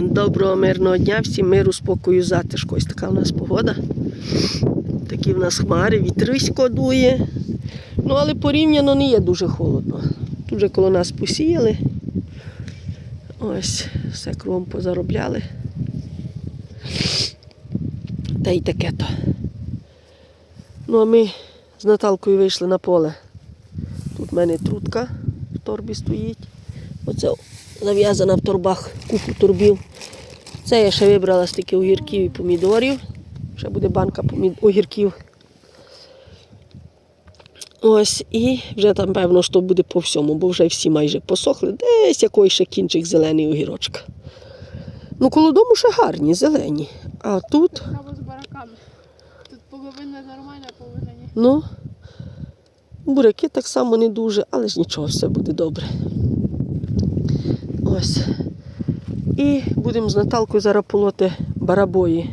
Доброго мирного дня, всім миру, спокою, затишку. Ось така в нас погода. Такі в нас хмари, вітрисько дує. Ну, але порівняно не є дуже холодно. Тут вже коло нас посіяли. Ось, все кругом позаробляли. Та й таке то. Ну, а ми з Наталкою вийшли на поле. Тут в мене трутка в торбі стоїть. Оце зав'язана в торбах купу турбів. Це я ще вибрала стільки огірків і помідорів. Ще буде банка помід... огірків. Ось, і вже там, певно, що буде по всьому, бо вже всі майже посохли. Десь якийсь ще кінчик зелений огірочка. Ну, коло дому ще гарні, зелені. А тут, Каво з бараками. Тут половина нормальна, половина ні. ну, буряки так само не дуже, але ж нічого, все буде добре. Ось. І будемо з Наталкою зараз полоти барабої.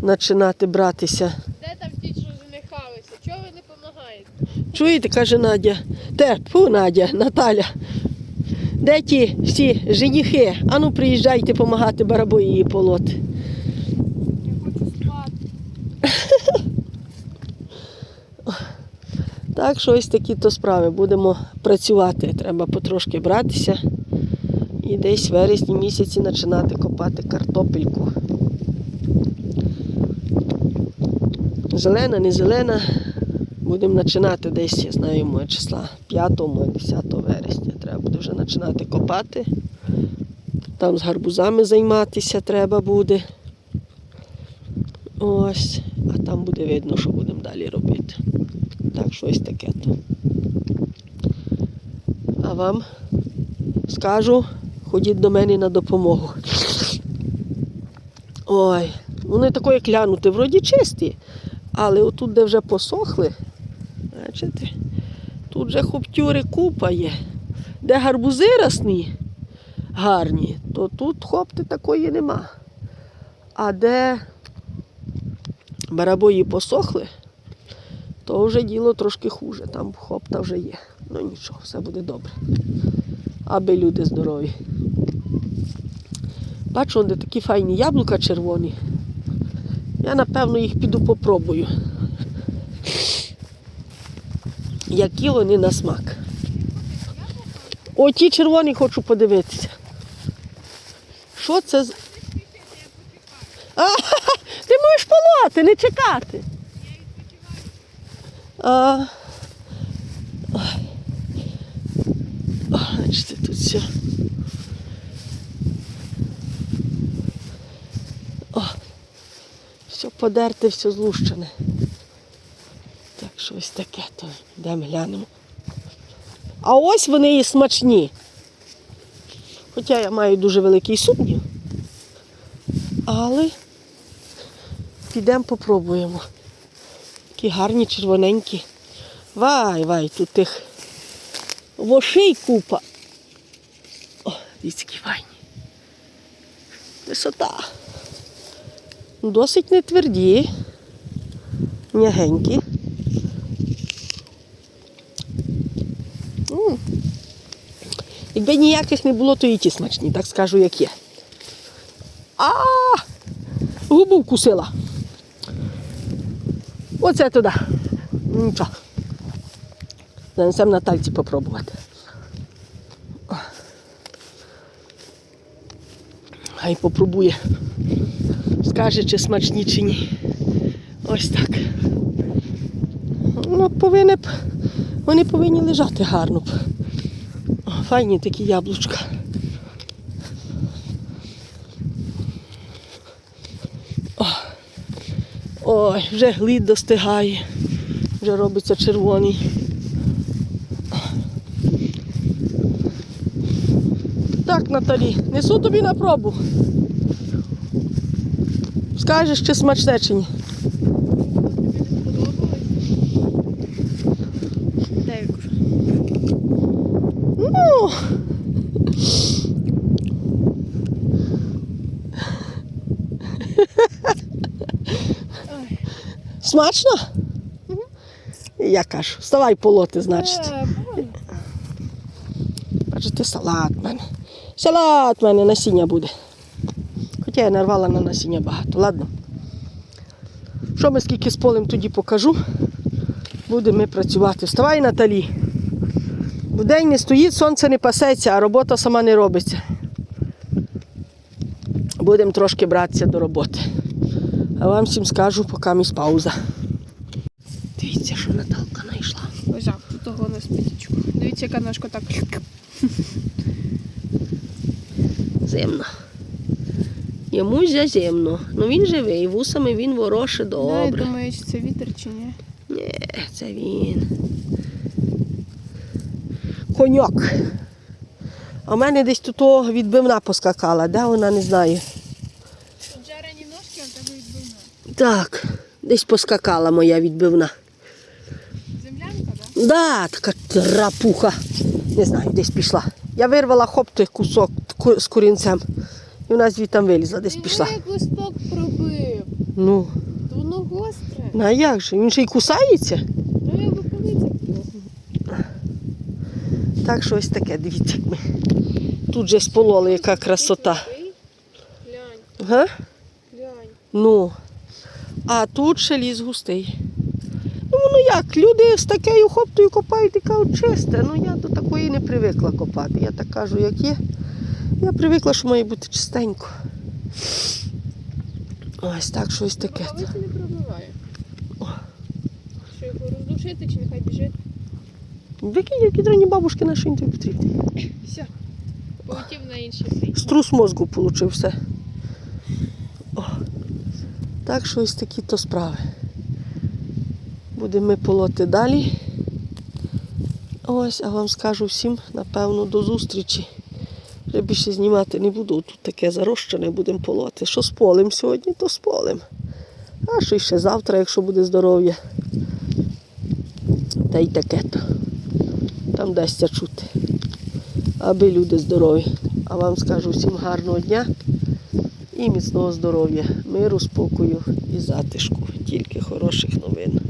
Починати братися. Де там ті, що женихалися? Чого ви не допомагаєте? Чуєте, каже Надя. Те, фу, Надя, Наталя. Де ті всі женіхи? Ану, приїжджайте допомагати барабої її полоти. Я хочу спати. Так що ось такі то справи. Будемо працювати. Треба потрошки братися. І десь в вересні місяці починати копати картопельку. Зелена, не зелена. Будемо починати десь, я знаю, моє числа 5-10 вересня. Треба буде вже починати копати. Там з гарбузами займатися треба буде. Ось, а там буде видно, що будемо далі робити. Так, щось таке. А вам скажу, ходіть до мене на допомогу. Ой, вони такої клянути, вроді чисті, але отут, де вже посохли, бачите, тут вже хоптюри купа є. Де гарбузи росні гарні, то тут хопти такої нема. А де барабої посохли, то вже діло трошки хуже. Там хопта вже є. Ну нічого, все буде добре. Аби люди здорові. Бачу, де такі файні яблука червоні. Я напевно їх піду попробую. Які вони на смак. О, ті червоні хочу подивитися. Що це з. А, ти можеш полоти, не чекати. А, ой. О, Все. О, все подерте, все злущене. Так, щось таке, то йдемо глянемо. А ось вони і смачні. Хоча я маю дуже великий сумнів. Але підемо попробуємо. Такі гарні, червоненькі. Вай, вай, тут тих вошей купа. Дивіться, які файні. Висота. Досить не тверді, м'ягенькі. М. Якби ніяких не було, то і ті смачні, так скажу, як є. А! Губу вкусила. Оце туди. Нічого. Занесемо на тальці попробувати. Хай попробує. Скаже, чи смачні, чи ні. Ось так. Ну, повинні б, вони повинні лежати гарно. б. Файні такі яблучка. О. Ой, вже глід достигає, вже робиться червоний. Так, Наталі, несу тобі на пробу. Скажеш, чи смачне, чи ні. Ну. Смачно? Я кажу, вставай полоти, значить. Бачите, салат в мене. Салат в мене насіння буде. Хоча я нарвала на насіння багато, ладно. Що ми скільки з полем тоді покажу. Будемо працювати. Вставай, Наталі. Вдень не стоїть, сонце не пасеться, а робота сама не робиться. Будемо трошки братися до роботи. А вам всім скажу, поки місь пауза. Дивіться, що Наталка знайшла. Лежав тут того на спіточку. Дивіться, яка ножка так. Зимно. Йому заземно. Ну він живий, вусами він вороше Да, я думаю, чи це вітер чи ні. Ні, це він. Коньок. А в мене десь тут відбивна поскакала, де вона не знаю. Жарені ножки, а тебе відбивна. Так, десь поскакала моя відбивна. Землянка, так? Да, така трапуха. Не знаю, десь пішла. Я вирвала хоп той кусок з курінцем. І вона звідти вилізла, десь пішла. як листок пробив. Ну, То воно гостре. ну а як же? Він ще й кусається. Ну я виповіться. Так що ось таке, дивіться, як ми. Тут же спололи, яка красота. Глянь, Га? глянь. Ну. А тут ще ліс густий. Ну як, люди з такою хоптою копають і кажуть чисте. Ну я до такої не привикла копати. Я так кажу, як є. Я привикла, що має бути чистенько. Ось так щось таке. Рукавиці не пробиває. Що його роздушити чи нехай біжить? Викинь, які дроні бабушки наші він тобі потрібні. Все. Полетів на інший світ. Струс мозку получив все. О. Так що ось такі то справи. Будемо ми полоти далі. Ось, а вам скажу всім, напевно, до зустрічі. Вже більше знімати не буду. Тут таке зарощене будемо полоти. Що з полем сьогодні, то з полем. А що ще завтра, якщо буде здоров'я. Та й таке то. Там дасться чути аби люди здорові. А вам скажу всім гарного дня і міцного здоров'я, миру, спокою і затишку. Тільки хороших новин.